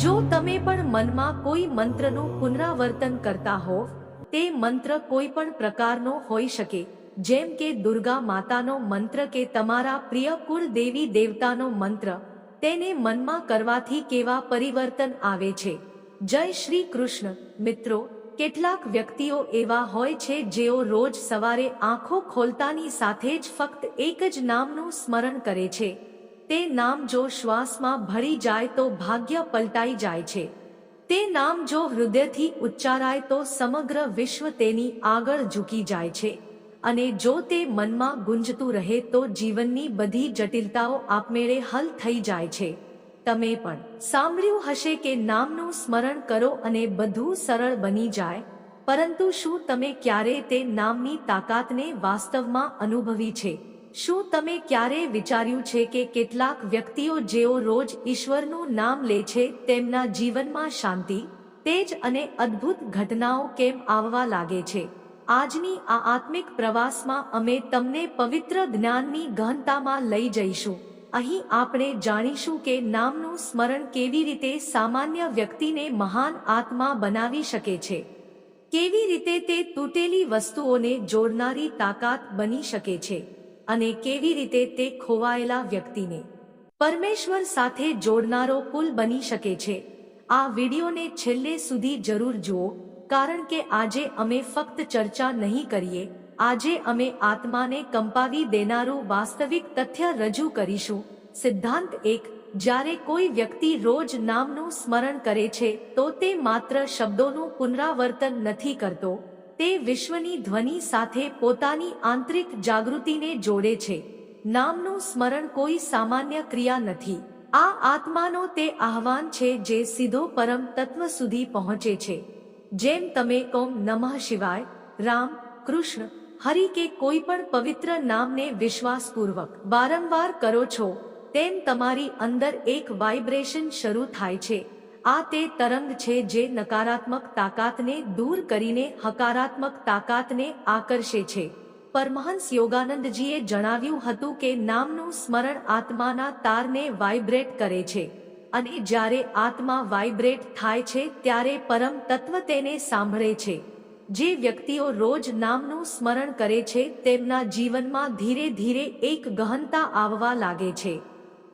જો તમે પણ મનમાં કોઈ મંત્રનું પુનરાવર્તન કરતા હો, તે મંત્ર કોઈ પણ પ્રકારનો હોઈ શકે, જેમ કે દુર્ગા માતાનો મંત્ર કે તમારા પ્રિય કુળ દેવી દેવતાનો મંત્ર, તેને મનમાં કરવાથી કેવા પરિવર્તન આવે છે? જય શ્રી કૃષ્ણ. મિત્રો, કેટલાક વ્યક્તિઓ એવા હોય છે જેઓ રોજ સવારે આંખો ખોલતાની સાથે જ ફક્ત એક જ નામનું સ્મરણ કરે છે. તે નામ જો શ્વાસમાં ભળી જાય તો ભાગ્ય પલટાઈ જાય છે. તે નામ જો હૃદયથી ઉચ્ચારાય તો સમગ્ર વિશ્વ તેની આગળ ઝૂકી જાય છે. અને જો તે મનમાં ગુંજતું રહે તો જીવનની બધી જટિલતાઓ આપમેળે હલ થઈ જાય છે. તમે પણ સાંભળ્યું હશે કે નામનું સ્મરણ કરો અને બધું સરળ બની જાય. પરંતુ શું તમે ક્યારે તે નામની તાકાતને વાસ્તવમાં અનુભવી છે? શું તમે ક્યારેય વિચાર્યું છે કે કેટલાક વ્યક્તિઓ જેઓ રોજ ઈશ્વરનું નામ લે છે તેમના જીવનમાં શાંતિ, તેજ અને અદ્ભુત ઘટનાઓ કેમ આવવા લાગે છે? આજની આ આત્મિક પ્રવાસમાં અમે તમને પવિત્ર જ્ઞાનની ગહનતામાં લઈ જઈશું. અહીં આપણે જાણીશું કે નામનું સ્મરણ કેવી રીતે સામાન્ય વ્યક્તિને મહાન આત્મા બનાવી શકે છે. કેવી રીતે તે તૂટેલી વસ્તુઓને જોડનારી તાકાત બની શકે છે? અને કેવી રીતે તે ખોવાયેલા વ્યક્તિને? પરમેશ્વર સાથે જોડનારો પુલ બની શકે છે. આ વિડીયોને છેલ્લે સુધી જરૂર જુઓ, કારણ કે આજે અમે ફક્ત ચર્ચા નહીં કરીએ, આજે અમે આત્માને કંપાવી દેનારું વાસ્તવિક તથ્ય રજૂ કરીશું. સિદ્ધાંત એક, જ્યારે કોઈ વ્યક્તિ રોજ નામનું સ્મરણ કરે છે, તો તે માત્ર શબ્દોનું પુનરાવર્તન નથી કરતો. તે વિશ્વની ધ્વનિ સાથે પોતાની આંતરિક જાગૃતિને જોડે છે. નામનું સ્મરણ કોઈ સામાન્ય ક્રિયા નથી. આ આત્માનો તે આહવાન છે જે સીધો પરમ તત્વ સુધી પહોંચે છે. જેમ તમે ઓમ નમઃ શિવાય, રામ, કૃષ્ણ, હરિ કે કોઈ પણ પવિત્ર નામને વિશ્વાસપૂર્વક વારંવાર કરો છો, તેમ તમારી અંદર એક વાઇબ્રેશન શરૂ થાય છે. આ તે તરંગ છે જે નકારાત્મક તાકાતને દૂર કરીને હકારાત્મક તાકાતને આકર્ષે છે. પરમહંસ યોગાનંદજીએ જણાવ્યું હતું કે નામનું સ્મરણ આત્માના તારને વાઇબ્રેટ કરે છે અને જ્યારે આત્મા વાઇબ્રેટ થાય છે ત્યારે પરમ તત્વ તેને સાંભળે છે. જે વ્યક્તિઓ રોજ નામનું સ્મરણ કરે છે તેમના જીવનમાં ધીરે ધીરે એક ગહનતા આવવા લાગે છે.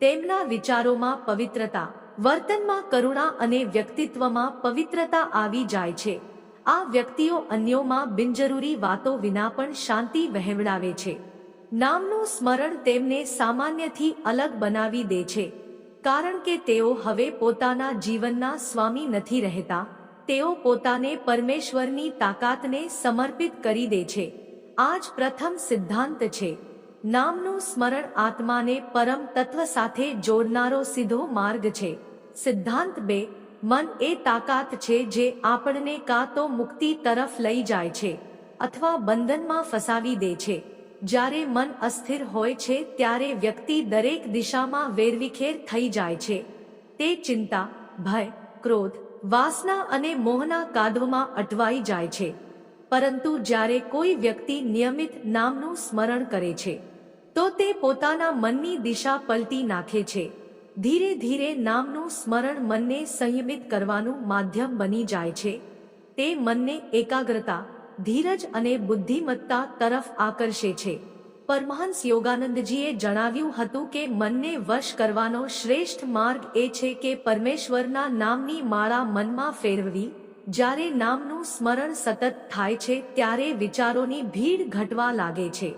તેમના વિચારોમાં પવિત્રતા વર્તનમાં કરુણા અને વ્યક્તિત્વમાં પવિત્રતા આવી જાય છે. આ વ્યક્તિઓ અન્યોમાં બિનજરૂરી વાતો વિના પણ શાંતિ વહેવડાવે છે. નામનું સ્મરણ તેમને સામાન્યથી અલગ બનાવી દે છે. કારણ કે તેઓ હવે પોતાના જીવનના સ્વામી નથી રહેતા, તેઓ પોતાને પરમેશ્વરની તાકાતને સમર્પિત કરી દે છે. આ જ પ્રથમ સિદ્ધાંત છે. નામનું સ્મરણ આત્માને પરમ તત્વ સાથે જોડનારો સીધો માર્ગ છે. સિદ્ધાંત બે, મન એ તાકાત છે જે આપણને કાં તો મુક્તિ તરફ લઈ જાય છે અથવા બંધનમાં ફસાવી દે છે. જ્યારે મન અસ્થિર હોય છે, ત્યારે વ્યક્તિ દરેક દિશામાં વેરવિખેર થઈ જાય છે. તે ચિંતા, ભય, ક્રોધ, વાસના અને મોહના કાદવમાં અટવાઈ જાય છે. પરંતુ જ્યારે કોઈ વ્યક્તિ નિયમિત નામનું સ્મરણ કરે છે, તો તે પોતાના મનની દિશા પલટી નાખે છે. ધીરે ધીરે નામનું સ્મરણ મનને સંયમિત કરવાનું માધ્યમ બની જાય છે. તે મનને એકાગ્રતા, ધીરજ અને બુદ્ધિમત્તા તરફ આકર્ષે છે. પરમહંસ યોગાનંદજીએ જણાવ્યું હતું કે મનને વશ કરવાનો શ્રેષ્ઠ માર્ગ એ છે કે પરમેશ્વરના નામની માળા મનમાં ફેરવવી. જ્યારે નામનું સ્મરણ સતત થાય છે, ત્યારે વિચારોની ભીડ ઘટવા લાગે છે.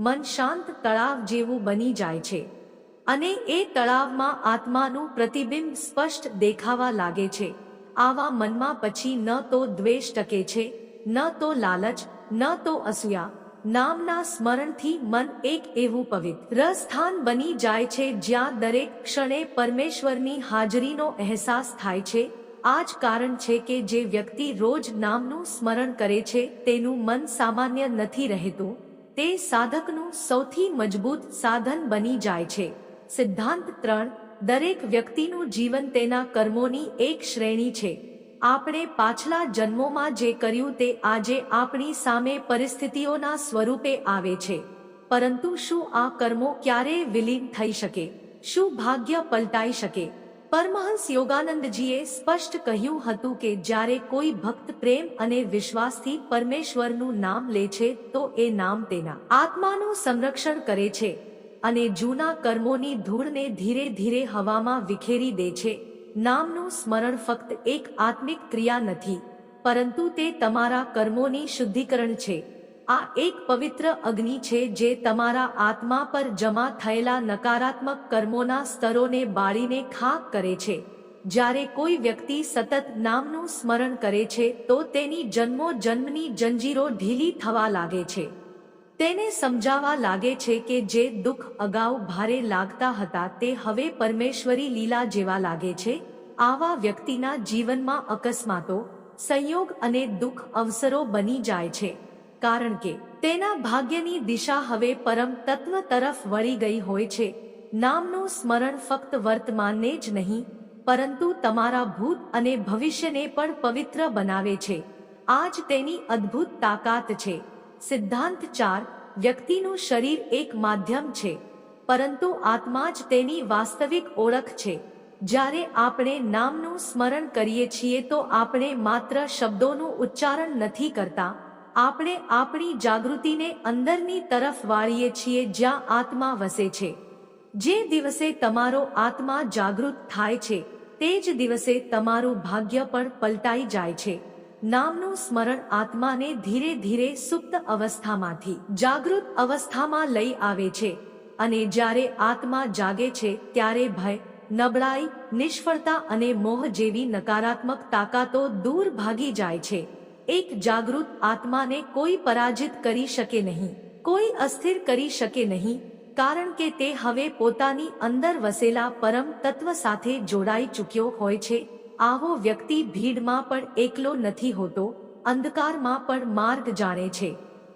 મન શાંત, તળાવ જેવું બની જાય છે. અને એ તળાવમાં આત્માનું પ્રતિબિંબ સ્પષ્ટ દેખાવા લાગે છે. આવા મનમાં પછી ન તો દ્વેષ ટકે છે, ન તો લાલચ, ન તો અસૂયા. નામના સ્મરણથી મન એક એવું પવિત્ર સ્થાન બની જાય છે જ્યાં દરેક ક્ષણે પરમેશ્વરની હાજરીનો અહેસાસ થાય છે. આ જ કારણ છે કે જે વ્યક્તિ રોજ નામનું સ્મરણ કરે છે, તેનું મન સામાન્ય નથી રહેતું. તે સાધકનું સૌથી મજબૂત સાધન બની જાય છે. સિદ્ધાંત ત્રણ, દરેક વ્યક્તિનું જીવન તેના કર્મોની એક શ્રેણી છે. આપણે પાછલા જન્મોમાં જે કર્યું તે આજે આપણી સામે પરિસ્થિતિઓના સ્વરૂપે આવે છે. પરંતુ શું આ કર્મો ક્યારેય વિલીન થઈ શકે? શું ભાગ્ય પલટાઈ શકે? પરમહંસ યોગાનંદજીએ સ્પષ્ટ કહ્યું હતું કે જ્યારે કોઈ ભક્ત પ્રેમ અને વિશ્વાસથી પરમેશ્વરનું નામ લે છે તો એ નામ તેના આત્માનું સંરક્ષણ કરે છે. અને જૂના કર્મોની ધૂળને ધીરે ધીરે હવામાં વિખેરી દે છે. નામનું સ્મરણ ફક્ત એક આત્મિક ક્રિયા નથી, પરંતુ તે તમારા કર્મોની શુદ્ધિકરણ છે. આ એક પવિત્ર અગ્નિ છે જે તમારા આત્મા પર જમા થયેલા નકારાત્મક કર્મોના સ્તરોને બાળીને ખાક કરે છે. જ્યારે કોઈ વ્યક્તિ સતત નામનું સ્મરણ કરે છે, તો તેની જન્મો જન્મની જંજીરો ઢીલી થવા લાગે છે. તેને સમજાવવા લાગે છે કે જે દુઃખ અગાઉ ભારે લાગતા હતા તે હવે પરમેશ્વરી લીલા જેવા લાગે છે. આવા વ્યક્તિના જીવનમાં અકસ્માતો, સંયોગ અને દુઃખ અવસરો બની જાય છે. કારણ કે તેના ભાગ્યની દિશા હવે પરમ તત્વ તરફ વળી ગઈ હોય છે. નામનું સ્મરણ ફક્ત વર્તમાનને જ નહીં, પરંતુ તમારા ભૂત અને ભવિષ્યને પણ પવિત્ર બનાવે છે. આજ તેની અદ્ભુત તાકાત છે. સિદ્ધાંત ચાર, વ્યક્તિનું શરીર એક માધ્યમ છે, પરંતુ આત્મા જ તેની વાસ્તવિક ઓળખ છે. જ્યારે આપણે નામનું સ્મરણ કરીએ છીએ તો આપણે માત્ર શબ્દોનું ઉચ્ચારણ નથી કરતા, આપણે આપણી જાગૃતિને અંદરની તરફ વાળીએ છીએ જ્યાં આત્મા વસે છે. જે દિવસે તમારો આત્મા જાગૃત થાય છે, તે જ દિવસે તમારું ભાગ્ય પણ પલટાઈ જાય છે. નામનું સ્મરણ આત્માને ધીરે ધીરે સુપ્ત અવસ્થામાંથી, જાગૃત અવસ્થામાં લઈ આવે છે. અને જ્યારે આત્મા જાગે છે, ત્યારે ભય, નબળાઈ, નિષ્ફળતા અને મોહ જેવી નકારાત્મક તાકાતો દૂર ભાગી જાય છે. એક જાગૃત આત્માને કોઈ પરાજિત કરી શકે નહીં, કોઈ અસ્થિર કરી શકે નહીં, કારણ કે તે હવે પોતાની અંદર વસેલા પરમ તત્વ સાથે જોડાઈ ચૂક્યો હોય છે. આવો વ્યક્તિ ભીડમાં પણ એકલો નથી હોતો, અંધકારમાં પણ માર્ગ જાણે છે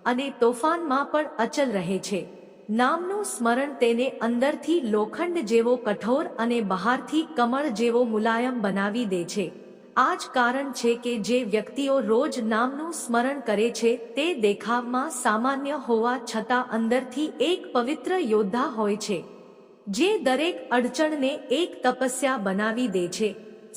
અને તોફાનમાં પણ અચલ રહે છે. નામનું સ્મરણ તેને અંદરથી લોખંડ જેવો કઠોર અને બહારથી કમળ જેવો મુલાયમ બનાવી દે છે. આ જ કારણ છે કે જે વ્યક્તિઓ રોજ નામનું સ્મરણ કરે છે તે દેખાવમાં સામાન્ય હોવા છતાં અંદરથી એક પવિત્ર યોદ્ધા હોય છે, જે દરેક અડચણને એક તપસ્યા બનાવી દે છે.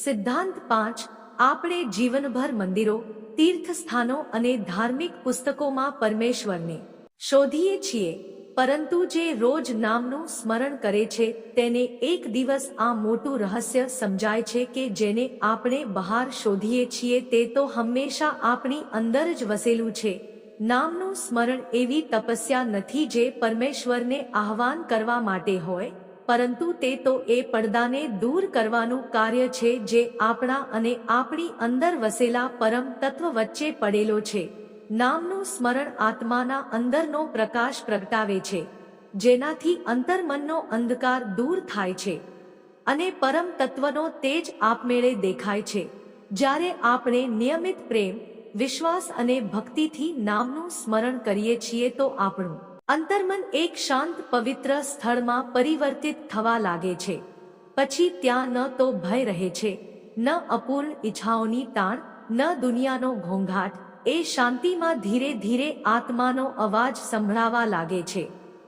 સિદ્ધાંત પાંચ, આપણે જીવનભર મંદિરો, તીર્થસ્થાનો અને ધાર્મિક પુસ્તકોમાં પરમેશ્વરને શોધીએ છીએ, પરંતુ જે રોજ નામનું સ્મરણ કરે છે, તેને એક દિવસ આ મોટું રહસ્ય સમજાય છે કે જેને આપણે બહાર શોધીએ છીએ તે તો હંમેશા આપણી અંદર જ વસેલું છે. નામનું સ્મરણ એવી તપસ્યા નથી જે પરમેશ્વરને આહવાન કરવા માટે હોય પરંતુ તે તો એ પડદાને દૂર કરવાનું કાર્ય છે જે આપણા અને આપણી અંદર વસેલા પરમ તત્વ વચ્ચે પડેલો છે. નામનું સ્મરણ આત્માના અંદરનો પ્રકાશ પ્રગટાવે છે, જેનાથી અંતર્મનનો અંધકાર દૂર થાય છે અને પરમ તત્વનો તેજ આપમેળે દેખાય છે. જ્યારે આપણે નિયમિત પ્રેમ, વિશ્વાસ અને ભક્તિથી નામનું સ્મરણ કરીએ છીએ તો આપણું અંતર્મન એક શાંત પવિત્ર સ્થળમાં પરિવર્તિત થવા લાગે છે. પછી ત્યાં ન તો ભય રહે છે, ન અપૂર્ણ ઈચ્છાઓની તાણ, ન દુનિયાનો ઘોંઘાટ, એ શાંતિમાં ધીરે ધીરે આત્માનો અવાજ સંભળાવા લાગે છે.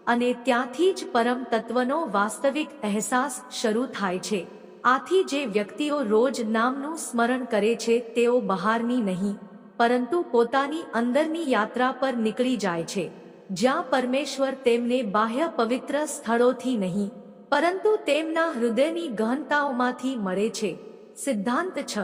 અને ત્યાંથી જ પરમ તત્વનો વાસ્તવિક અહેસાસ શરૂ થાય છે. આથી જે વ્યક્તિઓ રોજ નામનું સ્મરણ કરે છે, તેઓ બહારની નહીં, પરંતુ પોતાની અંદરની યાત્રા પર નીકળી જાય છે. જ્યાં પરમેશ્વર તેમને બાહ્ય પવિત્ર સ્થળોથી નહીં, પરંતુ તેમના હૃદયની ગહનતાઓમાંથી મળે છે. સિદ્ધાંત છ.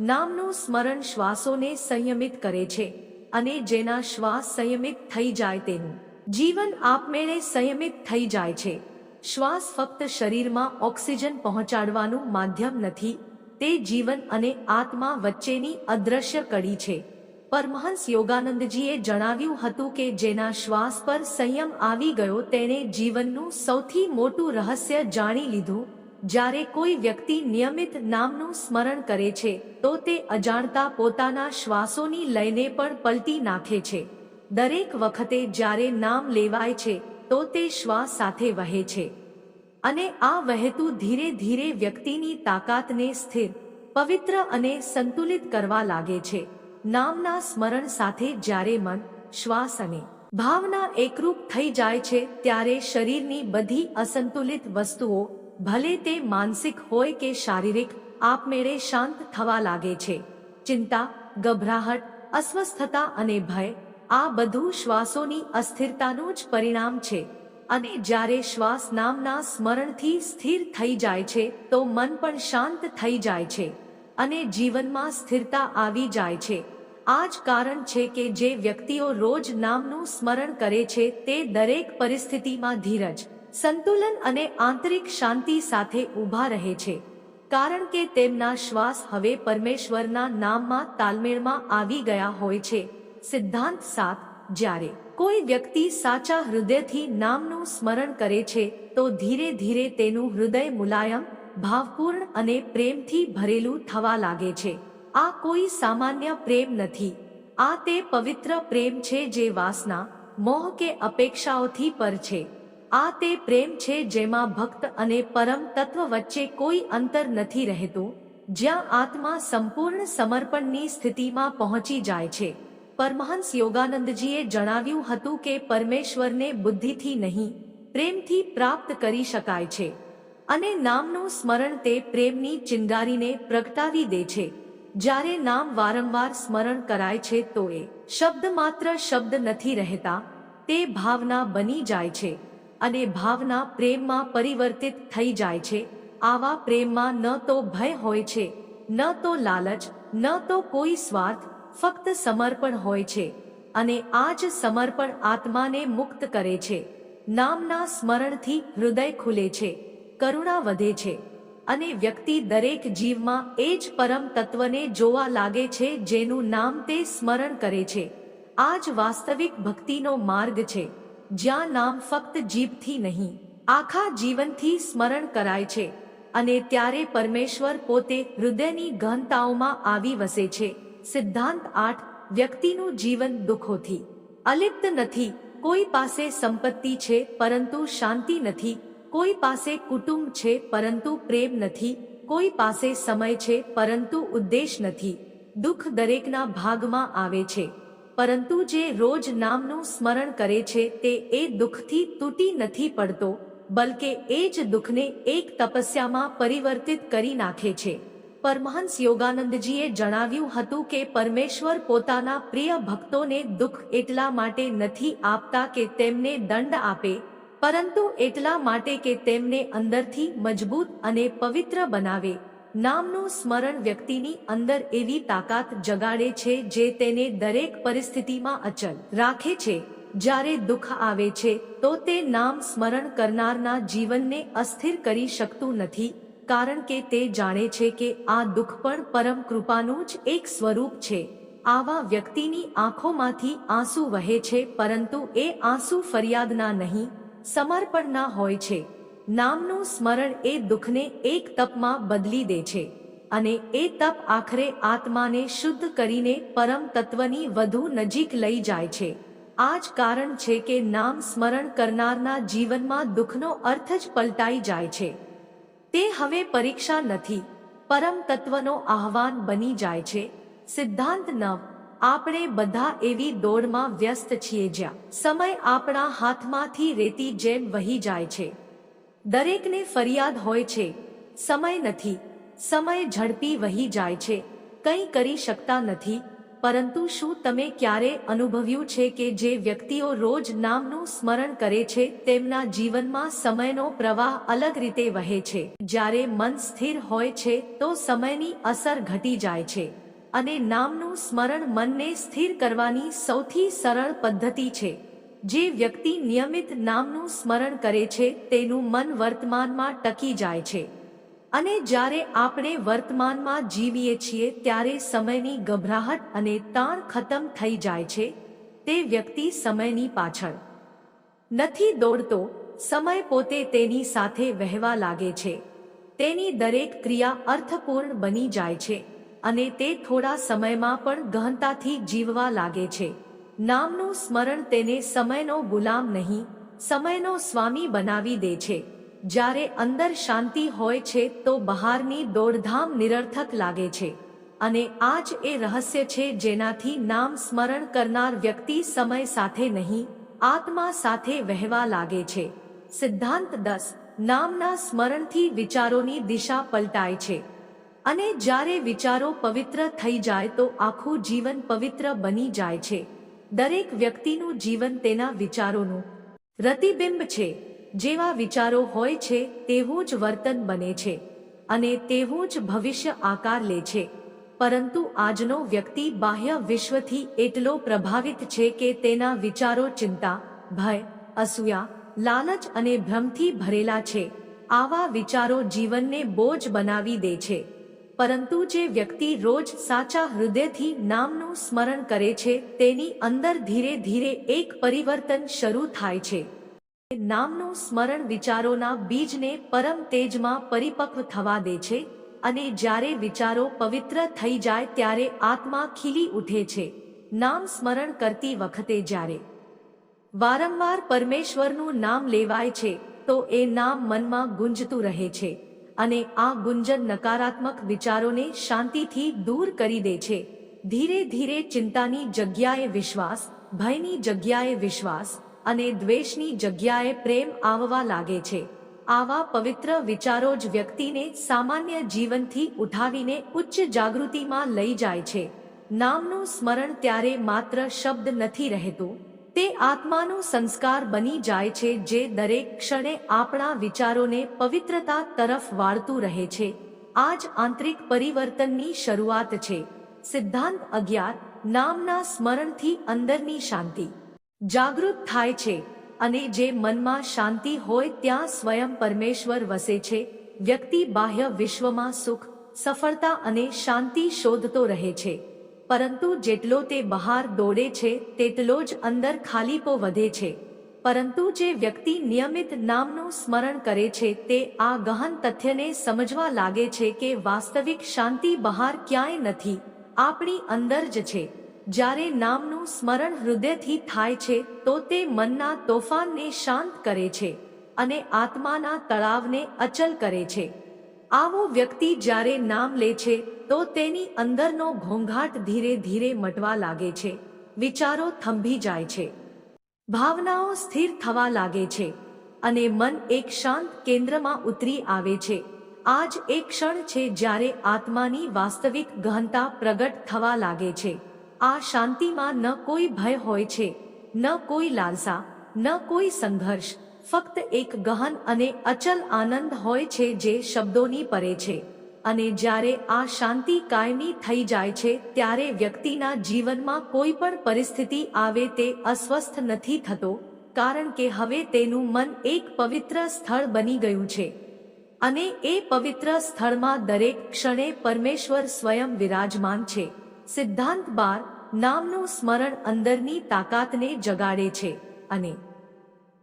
નામનું સ્મરણ શ્વાસોને સંયમિત કરે છે અને જેના શ્વાસ સંયમિત થઈ જાય તેનું. જીવન આપમેળે સંયમિત થઈ જાય છે. શ્વાસ ફક્ત શરીરમાં ઓક્સિજન પહોંચાડવાનું માધ્યમ નથી, તે જીવન અને આત્મા વચ્ચેની અદ્રશ્ય કડી છે. પરમહંસ યોગાનંદજીએ જણાવ્યું હતું કે જેના શ્વાસ પર સંયમ આવી ગયો તેણે જીવનનું સૌથી મોટું રહસ્ય જાણી લીધું. જ્યારે કોઈ વ્યક્તિ નિયમિત નામનું સ્મરણ કરે છે, તો તે અજાણતા પોતાના શ્વાસોની લયને પણ પલટી નાખે છે. દરેક વખતે જ્યારે નામ લેવાય છે, તો તે શ્વાસ સાથે વહે છે. અને આ વહેતું ધીરે ધીરે વ્યક્તિની તાકાતને સ્થિર, પવિત્ર અને સંતુલિત કરવા લાગે છે. નામના સ્મરણ સાથે જ્યારે મન, શ્વાસ અને ભાવના એકરૂપ થઈ જાય છે, ત્યારે શરીરની બધી અસંતુલિત વસ્તુઓ, ભલે તે માનસિક હોય કે શારીરિક, આપમેળે શાંત થવા લાગે છે. ચિંતા, ગભરાહટ, અસ્વસ્થતા અને ભય, આ બધું શ્વાસોની અસ્થિરતાનું જ પરિણામ છે. અને જ્યારે શ્વાસ નામના સ્મરણથી સ્થિર થઈ જાય છે, તો મન પણ શાંત થઈ જાય છે. અને જીવનમાં સ્થિરતા આવી જાય છે. આ જ કારણ છે કે જે વ્યક્તિઓ રોજ નામનું સ્મરણ કરે છે તે દરેક પરિસ્થિતિમાં ધીરજ, સંતુલન અને આંતરિક શાંતિ સાથે ઊભા રહે છે. કારણ કે તેમના શ્વાસ હવે પરમેશ્વરના નામમાં તાલમેળમાં આવી ગયા હોય છે. સિદ્ધાંત સાત, જ્યારે કોઈ વ્યક્તિ સાચા હૃદયથી નામનું સ્મરણ કરે છે, તો ધીરે ધીરે તેનું હૃદય મુલાયમ, ભાવપૂર્ણ અને પ્રેમથી ભરેલું થવા લાગે છે. આ કોઈ સામાન્ય પ્રેમ નથી. આ તે પવિત્ર પ્રેમ છે જે વાસના, મોહ કે અપેક્ષાઓથી પર છે. આ તે પ્રેમ છે જેમાં ભક્ત અને પરમ તત્વ વચ્ચે કોઈ અંતર નથી રહેતું, જ્યાં આત્મા સંપૂર્ણ સમર્પણની સ્થિતિમાં પહોંચી જાય છે. પરમહંસ યોગાનંદજીએ જણાવ્યું હતું કે પરમેશ્વરને બુદ્ધિથી નહીં, પ્રેમથી પ્રાપ્ત કરી શકાય છે. અને નામનું સ્મરણ તે પ્રેમની ચિંગારીને પ્રગટાવી દે છે. જ્યારે નામ વારંવાર સ્મરણ કરાય છે તો એ શબ્દ માત્ર શબ્દ નથી રહેતા, તે ભાવના બની જાય છે અને ભાવના પ્રેમમાં પરિવર્તિત થઈ જાય છે. આવા પ્રેમમાં ન તો ભય હોય છે, ન તો લાલચ, ન તો કોઈ સ્વાર્થ, ફક્ત સમર્પણ હોય છે અને આ જ સમર્પણ આત્માને મુક્ત કરે છે. નામના સ્મરણથી હૃદય ખુલે છે, કરુણા વધે છે. અને વ્યક્તિ દરેક જીવમાં એ જ પરમ તત્વને જોવા લાગે છે, જેનું નામ તે સ્મરણ કરે છે. આ જ વાસ્તવિક ભક્તિનો માર્ગ છે. જ્યાં નામ ફક્ત જીભથી નહીં, આખા જીવનથી સ્મરણ કરાય છે. અને ત્યારે પરમેશ્વર પોતે હૃદયની ઘનતાઓમાં આવી વસે છે. સિદ્ધાંત આઠ, વ્યક્તિનું જીવન દુઃખોથી. અલિપ્ત નથી, કોઈ પાસે સંપત્તિ છે, પરંતુ શાંતિ નથી કોઈ પાસે કુટુંબ છે પરંતુ પ્રેમ નથી, કોઈ પાસે સમય છે પરંતુ ઉદ્દેશ નથી. દુઃખ દરેકના ભાગમાં આવે છે. પરંતુ જે રોજ નામનું સ્મરણ કરે છે તે એ દુઃખથી તૂટી નથી પડતો, બલકે એ જ દુઃખને એક તપસ્યામાં પરિવર્તિત કરી નાખે છે. પરમહંસ યોગાનંદજીએ જણાવ્યું હતું કે પરમેશ્વર પોતાના પ્રિય ભક્તોને દુઃખ એટલા માટે નથી આપતા કે તેમને દંડ આપે પરંતુ એટલા માટે કે તેમને અંદરથી મજબૂત અને પવિત્ર બનાવે. નામનું સ્મરણ વ્યક્તિની અંદર એવી તાકાત જગાડે છે જે તેને દરેક પરિસ્થિતિમાં અચલ રાખે છે. જ્યારે દુઃખ આવે છે, તો તે નામ સ્મરણ કરનારના જીવનને અસ્થિર કરી શકતું નથી, કારણ કે તે જાણે છે કે આ દુઃખ પણ પરમ કૃપાનું જ એક સ્વરૂપ છે. આવા વ્યક્તિની આંખોમાંથી આંસુ વહે છે, પરંતુ એ આંસુ ફરિયાદના નહીં સમર્પણના હોય છે. નામનું સ્મરણ એ દુઃખને એક તપમાં બદલી દે છે અને એ તપ આખરે આત્માને શુદ્ધ કરીને પરમ તત્વની વધુ નજીક લઈ જાય છે. આ જ કારણ છે કે નામ સ્મરણ કરનારના જીવનમાં દુઃખનો અર્થ જ પલટાઈ જાય છે. તે હવે પરીક્ષા નથી. પરમ તત્વનો આહવાન બની જાય છે. સિદ્ધાંત નવ. આપણે બધા એવી દોડમાં વ્યસ્ત છીએ જ્યાં સમય આપણા હાથમાંથી રેતી જેમ વહી જાય છે. દરેકને ફરિયાદ હોય છે. સમય નથી. સમય ઝડપી વહી જાય છે. કંઈ કરી શકતા નથી. પરંતુ શું તમે ક્યારે અનુભવ્યું છે કે જે વ્યક્તિઓ રોજ નામનું સ્મરણ કરે છે, તેમના જીવનમાં સમયનો પ્રવાહ અલગ રીતે વહે છે? જ્યારે મન સ્થિર હોય છે, તો સમયની અસર ઘટી જાય છે. અને નામનું સ્મરણ મનને સ્થિર કરવાની સૌથી સરળ પદ્ધતિ છે. જે વ્યક્તિ નિયમિત નામનું સ્મરણ કરે છે, તેનું મન વર્તમાનમાં ટકી જાય છે. અને જ્યારે આપણે વર્તમાનમાં જીવીએ છીએ, ત્યારે સમયની ગભરાહટ અને તાણ ખતમ થઈ જાય છે, તે વ્યક્તિ સમયની પાછળ નથી દોડતો, સમય પોતે તેની સાથે વહેવા લાગે છે. તેની દરેક ક્રિયા અર્થપૂર્ણ બની જાય છે. અને તે થોડા સમયમાં પણ ગહનતાથી જીવવા લાગે છે. નામનું સ્મરણ તેને સમયનો ગુલામ નહીં, સમયનો સ્વામી બનાવી દે છે. જ્યારે અંદર શાંતિ હોય છે તો બહારની દોડધામ નિરર્થક લાગે છે. અને આ જ એ રહસ્ય છે જેનાથી નામ સ્મરણ કરનાર વ્યક્તિ સમય સાથે નહીં, આત્મા સાથે વહેવા લાગે છે. સિદ્ધાંત દસ, નામના સ્મરણથી વિચારોની દિશા પલટાય છે. અને જ્યારે વિચારો પવિત્ર થઈ જાય તો આખું જીવન પવિત્ર બની જાય છે. દરેક વ્યક્તિનું જીવન તેના વિચારોનું પ્રતિબિંબ છે. જેવા વિચારો હોય છે, તેવું જ વર્તન બને છે અને તેવું જ ભવિષ્ય આકાર લે છે. પરંતુ આજનો વ્યક્તિ બાહ્ય વિશ્વથી એટલો પ્રભાવિત છે કે તેના વિચારો ચિંતા, ભય, અસૂયા, લાલચ અને ભ્રમથી ભરેલા છે. આવા વિચારો જીવનને બોજ બનાવી દે છે. પરંતુ જે વ્યક્તિ રોજ સાચા હૃદયથી નામનું સ્મરણ કરે છે, તેની અંદર ધીરે ધીરે એક પરિવર્તન શરૂ થાય છે. નામનું સ્મરણ વિચારોના બીજને પરમ તેજમાં પરિપક્વ થવા દે છે અને જ્યારે વિચારો પવિત્ર થઈ જાય ત્યારે આત્મા ખીલી ઉઠે છે. નામ સ્મરણ કરતી વખતે જ્યારે વારંવાર પરમેશ્વરનું નામ લેવાય છે, તો એ નામ મનમાં ગુંજતું રહે છે. અને આ ગુંજન નકારાત્મક વિચારોને શાંતિથી દૂર કરી દે છે. ધીરે ધીરે ચિંતાની જગ્યાએ વિશ્વાસ, ભયની જગ્યાએ વિશ્વાસ અને દ્વેષની જગ્યાએ પ્રેમ આવવા લાગે છે. આવા પવિત્ર વિચારો જ વ્યક્તિને સામાન્ય જીવનથી ઉઠાવીને ઉચ્ચ જાગૃતિમાં લઈ જાય છે. નામનું સ્મરણ ત્યારે માત્ર શબ્દ નથી રહેતું તે આત્માનો સંસ્કાર બની જાય છે જે દરેક ક્ષણે આપણા વિચારોને પવિત્રતા તરફ વાળતું રહે છે. આ જ આંતરિક પરિવર્તનની શરૂઆત છે. સિદ્ધાંત અગિયાર, નામના સ્મરણથી અંદરની શાંતિ. જાગૃત થાય છે અને જે મનમાં શાંતિ હોય ત્યાં સ્વયં પરમેશ્વર વસે છે. વ્યક્તિ બાહ્ય વિશ્વમાં સુખ, સફળતા અને શાંતિ શોધતો રહે છે. પરંતુ જેટલો તે બહાર દોડે છે, તેટલો જ અંદર ખાલીપો વધે છે. પરંતુ જે વ્યક્તિ નિયમિત નામનું સ્મરણ કરે છે, તે આ ગહન તથ્યને સમજવા લાગે છે કે વાસ્તવિક શાંતિ બહાર ક્યાંય નથી. આપણી અંદર જ છે. જ્યારે નામનું સ્મરણ હૃદયથી થાય છે, તો તે મનના તોફાનને શાંત કરે છે અને આત્માના તળાવને અચલ કરે છે. આવો વ્યક્તિ જ્યારે નામ લે છે, તો તેની અંદરનો ઘોંઘાટ ધીરે ધીરે મટવા લાગે છે. વિચારો થંભી જાય છે. ભાવનાઓ સ્થિર થવા લાગે છે. અને મન એક શાંત કેન્દ્રમાં ઉતરી આવે છે. આ જ એક ક્ષણ છે જ્યારે આત્માની વાસ્તવિક ગહનતા પ્રગટ થવા લાગે છે. આ શાંતિમાં ન કોઈ ભય હોય છે, ન કોઈ લાલસા, ન કોઈ સંઘર્ષ ફક્ત એક ગહન અને અચલ આનંદ હોય છે જે શબ્દોની પરે છે. અને જ્યારે આ શાંતિ કાયમી થઈ જાય છે, ત્યારે વ્યક્તિના જીવનમાં કોઈ પણ પરિસ્થિતિ આવે તે અસ્વસ્થ નથી થતો, કારણ કે હવે તેનું મન એક પવિત્ર સ્થળ બની ગયું છે. અને એ પવિત્ર સ્થળમાં દરેક ક્ષણે પરમેશ્વર સ્વયં વિરાજમાન છે. સિદ્ધાંત બાર નામનું સ્મરણ અંદરની તાકાતને જગાડે છે અને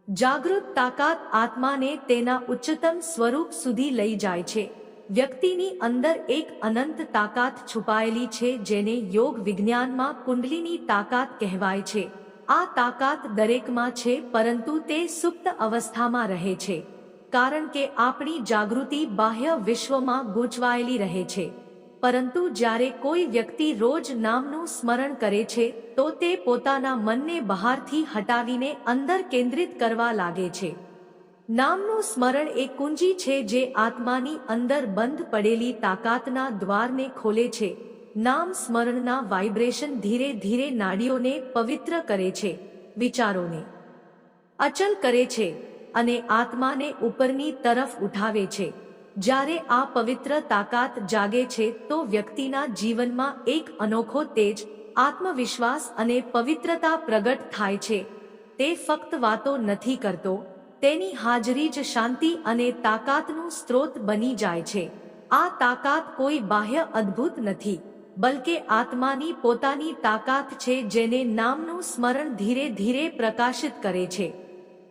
જાગૃત તાકાત આત્માને તેના ઉચ્ચતમ સ્વરૂપ સુધી લઈ જાય છે. વ્યક્તિની અંદર એક અનંત તાકાત છુપાયેલી છે જેને યોગ વિજ્ઞાનમાં કુંડલીની તાકાત કહેવાય છે. આ તાકાત દરેકમાં છે પરંતુ તે સુપ્ત અવસ્થામાં રહે છે. કારણ કે આપણી જાગૃતિ બાહ્ય વિશ્વમાં ગૂંચવાયેલી રહે છે. પરંતુ જ્યારે કોઈ વ્યક્તિ રોજ નામનું સ્મરણ કરે છે, તો તે પોતાના મનને બહારથી હટાવીને અંદર કેન્દ્રિત કરવા લાગે છે. નામનું સ્મરણ એ કુંજી છે જે આત્માની અંદર બંધ પડેલી તાકાતના દ્વારને ખોલે છે. નામ સ્મરણના વાઇબ્રેશન ધીરે ધીરે નાડીઓને પવિત્ર કરે છે, વિચારોને અચલ કરે છે અને આત્માને ઉપરની તરફ ઉઠાવે છે. જ્યારે આ પવિત્ર તાકાત જાગે છે, તો વ્યક્તિના જીવનમાં એક અનોખો તેજ, આત્મવિશ્વાસ અને પવિત્રતા પ્રગટ થાય છે. તે ફક્ત વાતો નથી કરતો, તેની હાજરી જ શાંતિ અને તાકાતનું સ્ત્રોત બની જાય છે. આ તાકાત કોઈ બાહ્ય અદ્ભુત નથી, બલકે આત્માની પોતાની તાકાત છે, જેને નામનું સ્મરણ ધીરે ધીરે પ્રકાશિત કરે છે.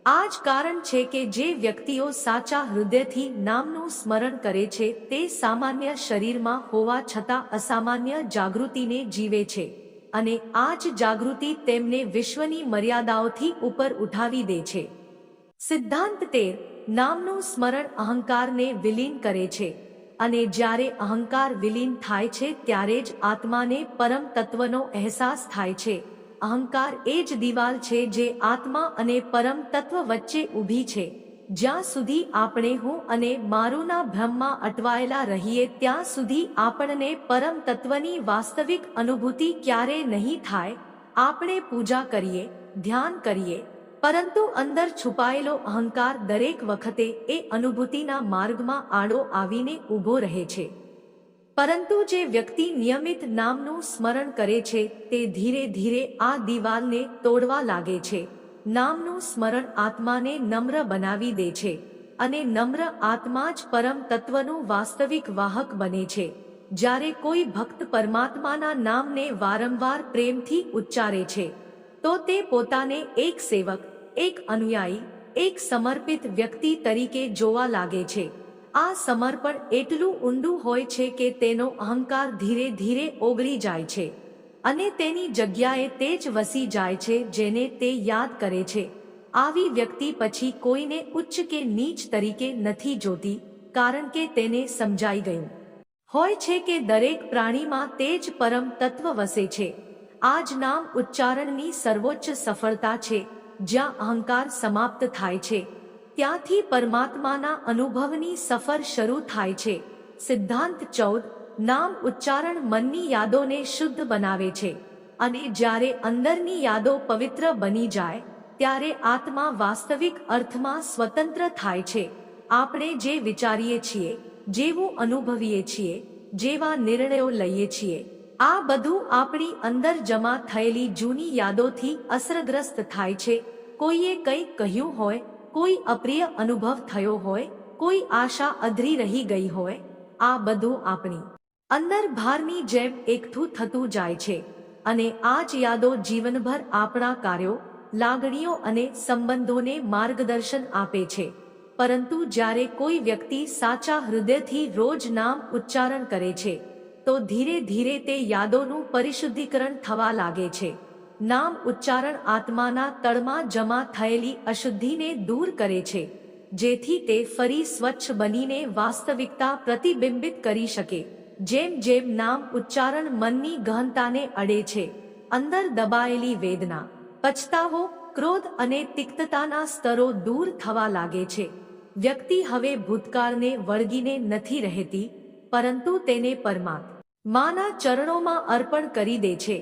આ જ કારણ છે કે જે વ્યક્તિઓ સાચા હૃદયથી નામનું સ્મરણ કરે છે, તે સામાન્ય શરીરમાં હોવા છતાં અસામાન્ય જાગૃતિને જીવે છે અને આ જ જાગૃતિ તેમને વિશ્વની મર્યાદાઓથી ઉપર ઉઠાવી દે છે. સિદ્ધાંત તેર, નામનું સ્મરણ અહંકારને વિલીન કરે છે અને જ્યારે અહંકાર વિલીન થાય છે, ત્યારે જ આત્માને પરમ તત્વનો અહેસાસ થાય છે. અહંકાર એ જ દિવાલ છે જે આત્મા અને પરમ તત્વ વચ્ચે ઊભી છે. જ્યાં સુધી આપણે હું અને મારુંના ભ્રમમાં અટવાયેલા રહીએ, ત્યાં સુધી આપણને પરમ તત્વની વાસ્તવિક અનુભૂતિ ક્યારે નહીં થાય? આપણે પૂજા કરીએ, ધ્યાન કરીએ, પરંતુ અંદર છુપાયેલો અહંકાર દરેક વખતે એ અનુભૂતિના માર્ગમાં આડો આવીને ઊભો રહે છે. પરંતુ જે વ્યક્તિ નિયમિત નામનું સ્મરણ કરે છે, તે ધીરે ધીરે આ દિવાલને તોડવા લાગે છે. નામનું સ્મરણ આત્માને નમ્ર બનાવી દે છે અને નમ્ર આત્મા જ પરમ તત્વનું વાસ્તવિક વાહક બને છે. જ્યારે કોઈ ભક્ત પરમાત્માના નામને વારંવાર પ્રેમથી ઉચ્ચારે છે, તો તે પોતાને એક સેવક, એક અનુયાયી, એક સમર્પિત વ્યક્તિ તરીકે જોવા લાગે છે. આ સમર્પણ એટલું ઊંડું હોય છે કે તેનો અહંકાર ધીરે ધીરે ઓગળી જાય છે. અને તેની જગ્યાએ તે જ વસી જાય છે જેને તે યાદ કરે છે. આવી વ્યક્તિ પછી કોઈને ઉચ્ચ કે નીચ તરીકે નથી જોતી, કારણ કે તેને સમજાઈ ગયું. હોય છે કે દરેક પ્રાણીમાં તે જ પરમ તત્વ વસે છે. આ જ નામ ઉચ્ચારણની સર્વોચ્ચ સફળતા છે, જ્યાં અહંકાર સમાપ્ત થાય છે. ત્યાંથી પરમાત્માના અનુભવની સફર શરૂ થાય છે. સિદ્ધાંત ચૌદ, નામ ઉચ્ચારણ મનની યાદોને શુદ્ધ બનાવે છે. અને જ્યારે અંદરની યાદો પવિત્ર બની જાય, ત્યારે આત્મા વાસ્તવિક અર્થમાં સ્વતંત્ર થાય છે. આપણે જે વિચારીએ છીએ, જેવું અનુભવીએ છીએ, જેવા નિર્ણયો લઈએ છીએ, આ બધું આપણી અંદર જમા થયેલી જૂની યાદોથી અસરગ્રસ્ત થાય છે. કોઈએ કંઈક કહ્યું હોય કોઈ અપ્રિય અનુભવ થયો હોય, કોઈ આશા અધરી રહી ગઈ હોય, આ બધું આપણી અંદર ભારની જેમ એકઠું થતું જાય છે અને આ જ યાદો જીવનભર આપણા કાર્યો, લાગણીઓ અને સંબંધોને માર્ગદર્શન આપે છે. પરંતુ જ્યારે કોઈ વ્યક્તિ સાચા હૃદયથી રોજ નામ ઉચ્ચારણ કરે છે, તો ધીરે ધીરે તે યાદોનું પરિશુદ્ધિકરણ થવા લાગે છે. નામ ઉચ્ચારણ આત્માના તળમાં જમા થયેલી અશુદ્ધિને દૂર કરે છે, જેથી તે ફરી સ્વચ્છ બનીને વાસ્તવિકતા પ્રતિબિંબિત કરી શકે. જેમ જેમ નામ ઉચ્ચારણ મનની ગહનતાને અડે છે, અંદર દબાયેલી વેદના, પછતાવો, ક્રોધ અને તિક્તતાના સ્તરો દૂર થવા લાગે છે. વ્યક્તિ હવે ભૂતકાળને વળગીને નથી રહેતી, પરંતુ તેને પરમાત્મા માના ચરણોમાં અર્પણ કરી દે છે.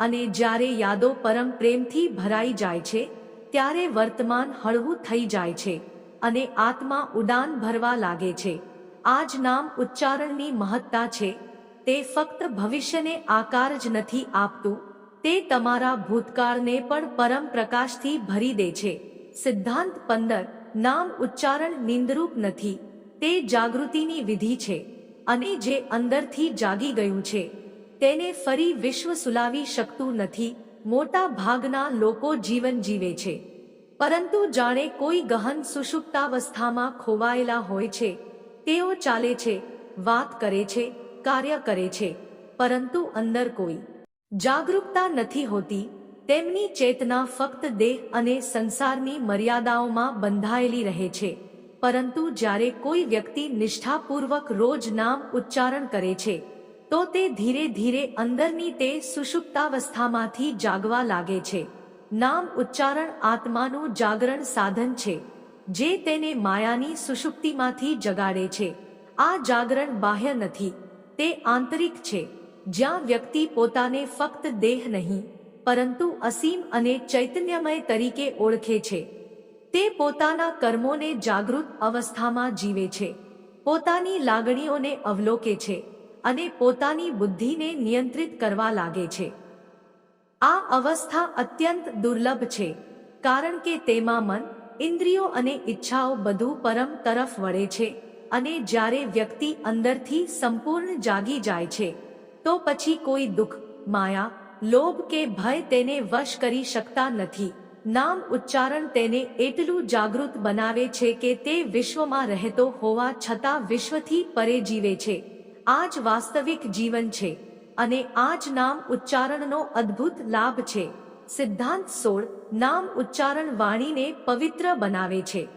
અને જ્યારે યાદો પરમ પ્રેમથી ભરાઈ જાય છે, ત્યારે વર્તમાન હળવું થઈ જાય છે અને આત્મા ઉડાન ભરવા લાગે છે. આ જ નામ ઉચ્ચારણની મહત્તા છે. તે ફક્ત ભવિષ્યને આકાર જ નથી આપતું, તે તમારા ભૂતકાળને પણ પરમ પ્રકાશથી ભરી દે છે. સિદ્ધાંત પંદર, નામ ઉચ્ચારણ નિંદરૂપ નથી, તે જાગૃતિની વિધિ છે અને જે અંદરથી જાગી ગયું છે. તેને ફરી વિશ્વ સુલાવી શકતું નથી. મોટા ભાગના લોકો જીવન જીવે છે. પરંતુ જાણે કોઈ ગહન સુષુપ્તાવસ્થામાં ખોવાયેલા હોય છે. તેઓ ચાલે છે, વાત કરે છે, કાર્ય કરે છે. પરંતુ અંદર કોઈ જાગૃતતા નથી હોતી. તેમની ચેતના ફક્ત દેહ અને સંસારની મર્યાદાઓમાં બંધાયેલી રહે છે. પરંતુ જ્યારે કોઈ વ્યક્તિ નિષ્ઠાપૂર્વક રોજ નામ ઉચ્ચારણ કરે છે તો તે ધીરે ધીરે અંદરની તે સુષુપ્તાવસ્થામાંથી જાગવા લાગે છે. નામ ઉચ્ચારણ આત્માનું જાગરણ સાધન છે, જે તેને માયાની સુષુપ્તિમાંથી જગાડે છે. આ જાગરણ બાહ્ય નથી, તે આંતરિક છે. જ્યાં વ્યક્તિ પોતાને ફક્ત દેહ નહીં, પરંતુ અસીમ અને ચૈતન્યમય તરીકે ઓળખે છે. તે પોતાના કર્મોને જાગૃત અવસ્થામાં જીવે છે. પોતાની લાગણીઓને અવલોકે છે. અને પોતાની બુદ્ધિને નિયંત્રિત કરવા લાગે છે. આ અવસ્થા અત્યંત દુર્લભ છે, કારણ કે તેમાં મન, ઇન્દ્રિયો અને ઈચ્છાઓ બધું પરમ તરફ વળે છે અને જ્યારે વ્યક્તિ અંદરથી સંપૂર્ણ જાગી જાય છે, તો પછી કોઈ દુઃખ, માયા, લોભ કે ભય તેને વશ કરી શકતા નથી. નામ ઉચ્ચારણ તેને એટલું જાગૃત બનાવે છે કે તે વિશ્વમાં રહેતો હોવા છતાં વિશ્વથી પરે જીવે છે. આ જ વાસ્તવિક જીવન છે અને આ જ નામ ઉચ્ચારણનો અદ્ભુત લાભ છે. સિદ્ધાંત સોળ, નામ ઉચ્ચારણ વાણીને પવિત્ર બનાવે છે.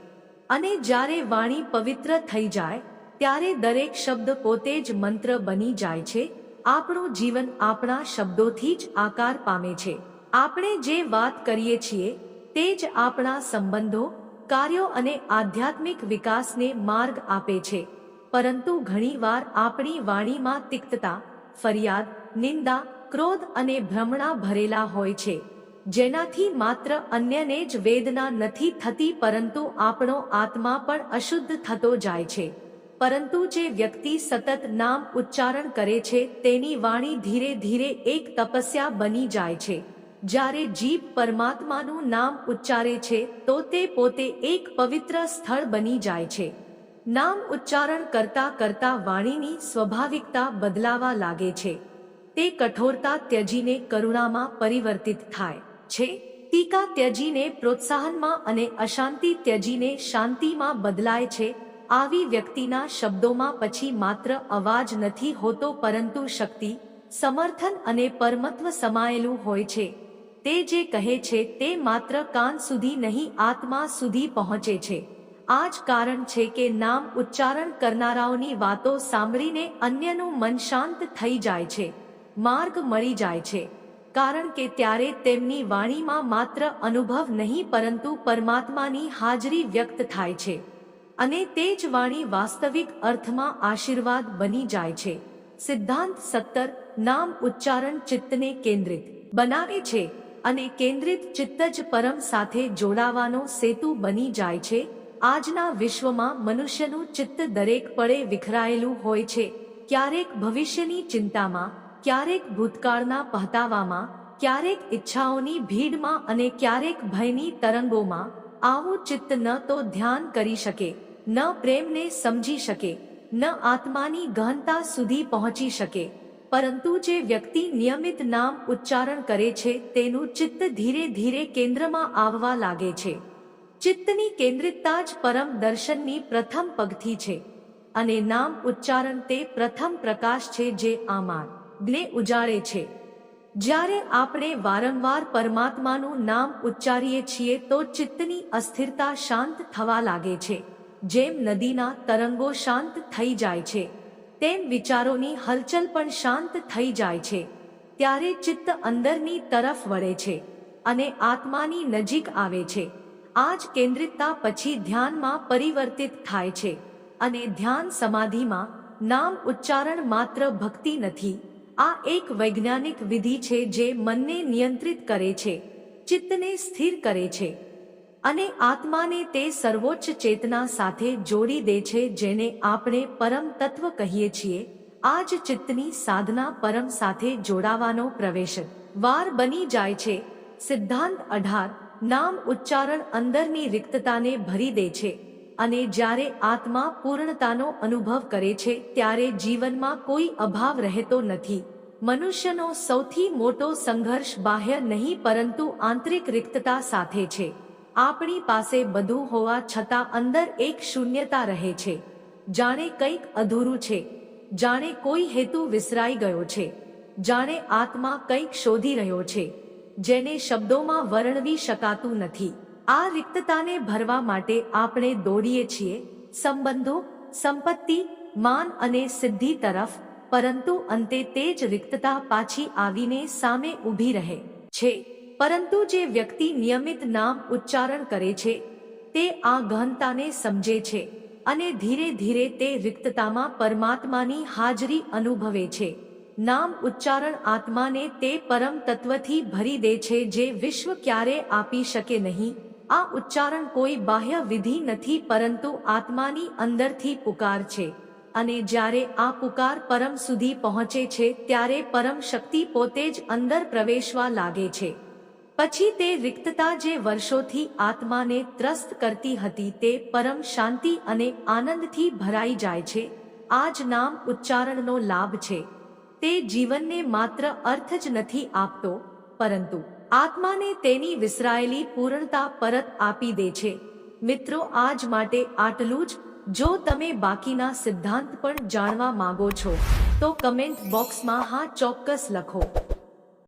અને જ્યારે વાણી પવિત્ર થઈ જાય, ત્યારે દરેક શબ્દ પોતે જ મંત્ર બની જાય છે. આપણું જીવન આપણા શબ્દોથી જ આકાર પામે છે. આપણે જે વાત કરીએ છીએ, તે જ આપણા સંબંધો, કાર્યો અને આધ્યાત્મિક વિકાસને માર્ગ આપે છે. પરંતુ ઘણીવાર આપણી વાણીમાં તિક્તતા, ફરિયાદ, નિંદા, ક્રોધ અને ભ્રમણા ભરેલા હોય છે, જેનાથી માત્ર અન્યને જ વેદના નથી થતી પરંતુ આપણો આત્મા પણ અશુદ્ધ થતો જાય છે. પરંતુ જે વ્યક્તિ સતત નામ ઉચ્ચારણ કરે છે, તેની વાણી ધીરે ધીરે એક તપસ્યા બની જાય છે. જ્યારે જીભ પરમાત્માનું નામ ઉચ્ચારે છે, તો તે પોતે એક પવિત્ર સ્થળ બની જાય છે. નામ ઉચ્ચારણ કરતા કરતા વાણીની સ્વાભાવિકતા બદલાવા લાગે છે. તે કઠોરતા ત્યજીને કરુણામાં પરિવર્તિત થાય છે. ટીકા ત્યજીને પ્રોત્સાહનમાં અને અશાંતિ ત્યજીને શાંતિમાં બદલાય છે. આવી વ્યક્તિના શબ્દોમાં પછી માત્ર અવાજ નથી હોતો પરંતુ શક્તિ, સમર્થન અને પરમત્વ સમાયેલું હોય છે. તે જે કહે છે તે માત્ર કાન સુધી નહીં, આત્મા સુધી પહોંચે છે. આ જ કારણ છે કે નામ ઉચ્ચારણ કરનારાઓની વાતો સાંભળીને અન્યનું મન શાંત થઈ જાય છે, માર્ગ મળી જાય છે. કારણ કે ત્યારે તેમની વાણીમાં માત્ર અનુભવ નહીં, પરંતુ પરમાત્માની હાજરી વ્યક્ત થાય છે. અને તે જ વાણી વાસ્તવિક અર્થમાં આશીર્વાદ બની જાય છે. સિદ્ધાંત સત્તર, નામ ઉચ્ચારણ ચિત્તને કેન્દ્રિત બનાવે છે અને કેન્દ્રિત ચિત્ત જ પરમ સાથે જોડાવાનો સેતુ બની જાય છે આજના વિશ્વમાં મનુષ્યનું ચિત્ત દરેક પળે વિખરાયેલું હોય છે. ક્યારેક ભવિષ્યની ચિંતામાં, ક્યારેક ભૂતકાળના પહતાવામાં, ક્યારેક ઈચ્છાઓની ભીડમાં અને ક્યારેક ભયની તરંગોમાં, આવું ચિત્ત ન તો ધ્યાન કરી શકે, ન પ્રેમને સમજી શકે, ન આત્માની ગહનતા સુધી પહોંચી શકે. પરંતુ જે વ્યક્તિ નિયમિત નામ ઉચ્ચારણ કરે છે, તેનું ચિત્ત ધીરે ધીરે કેન્દ્રમાં આવવા લાગે છે. ચિત્તની કેન્દ્રિતતા જ પરમ દર્શનની પ્રથમ પગથી છે અને નામ ઉચ્ચારણ તે પ્રથમ પ્રકાશ છે જે આમાર માર્ગને ઉજાડે છે. જ્યારે આપણે વારંવાર પરમાત્માનું નામ ઉચ્ચારીએ છીએ તો ચિત્તની અસ્થિરતા શાંત થવા લાગે છે, જેમ નદીના તરંગો શાંત થઈ જાય છે, તેમ વિચારોની હલચલ પણ શાંત થઈ જાય છે. ત્યારે ચિત્ત અંદરની તરફ વળે છે અને આત્માની નજીક આવે છે. આ જ કેન્દ્રિતતા પછી ધ્યાનમાં પરિવર્તિત થાય છે અને ધ્યાન સમાધિમાં નામ ઉચ્ચારણ માત્ર ભક્તિ નથી. આ એક વૈજ્ઞાનિક વિધિ છે જે મનને નિયંત્રિત કરે છે, ચિત્તને સ્થિર કરે છે અને આત્માને તે સર્વોચ્ચ ચેતના સાથે જોડી દે છે જેને આપણે પરમ તત્વ કહીએ છીએ. આ જ ચિત્તની સાધના પરમ સાથે જોડાવાનો પ્રવેશ વાર બની જાય છે. સિદ્ધાંત અઢાર નામ ઉચ્ચારણ અંદરની રિક્તતાને ભરી દે છે અને જ્યારે આત્મા પૂર્ણતાનો અનુભવ કરે છે ત્યારે જીવનમાં કોઈ અભાવ રહેતો નથી. મનુષ્યનો સૌથી મોટો સંઘર્ષ બાહ્ય નહીં પરંતુ આંતરિક રિક્તતા સાથે છે. આપણી પાસે બધું હોવા છતાં અંદર એક શૂન્યતા રહે છે. જાણે કંઈક અધૂરું છે. જાણે કોઈ હેતુ વિસરાઈ ગયો છે. જાણે આત્મા કંઈક શોધી રહ્યો છે. જેને શબ્દોમાં વર્ણવી શકાતું નથી. આ રિક્તતાને ભરવા માટે આપણે દોડીએ છીએ, સંબંધો, સંપત્તિ, માન અને સિદ્ધિ તરફ, પરંતુ અંતે તે જ રિક્તતા પાછી આવીને સામે ઊભી રહે છે. પરંતુ જે વ્યક્તિ નિયમિત નામ ઉચ્ચારણ કરે છે, તે આ ગહનતાને સમજે છે અને ધીરે ધીરે તે રિક્તતામાં પરમાત્માની હાજરી અનુભવે છે. નામ ઉચ્ચારણ આત્માને તે પરમ તત્વથી ભરી દે છે જે વિશ્વ ક્યારે આપી શકે નહીં. આ ઉચ્ચારણ કોઈ બાહ્ય વિધિ નથી પરંતુ આત્માની અંદરથી પુકાર છે. અને જ્યારે આ પુકાર પરમ સુધી પહોંચે છે ત્યારે પરમ શક્તિ પોતે જ અંદર પ્રવેશવા લાગે છે. પછી તે રિક્તતા જે વર્ષોથી આત્માને ત્રસ્ત કરતી હતી તે પરમ શાંતિ અને આનંદથી ભરાઈ જાય છે. આ જ નામ ઉચ્ચારણનો લાભ છે. તે જીવનને માત્ર અર્થ જ નથી આપતો, પરંતુ આત્માને તેની વિસરાયેલી પૂર્ણતા પરત આપી દે છે. મિત્રો, આજ માટે આટલું જ. જો તમે બાકીના સિદ્ધાંત પણ જાણવા માંગો છો, તો કમેન્ટ બોક્સમાં હા ચોક્કસ લખો.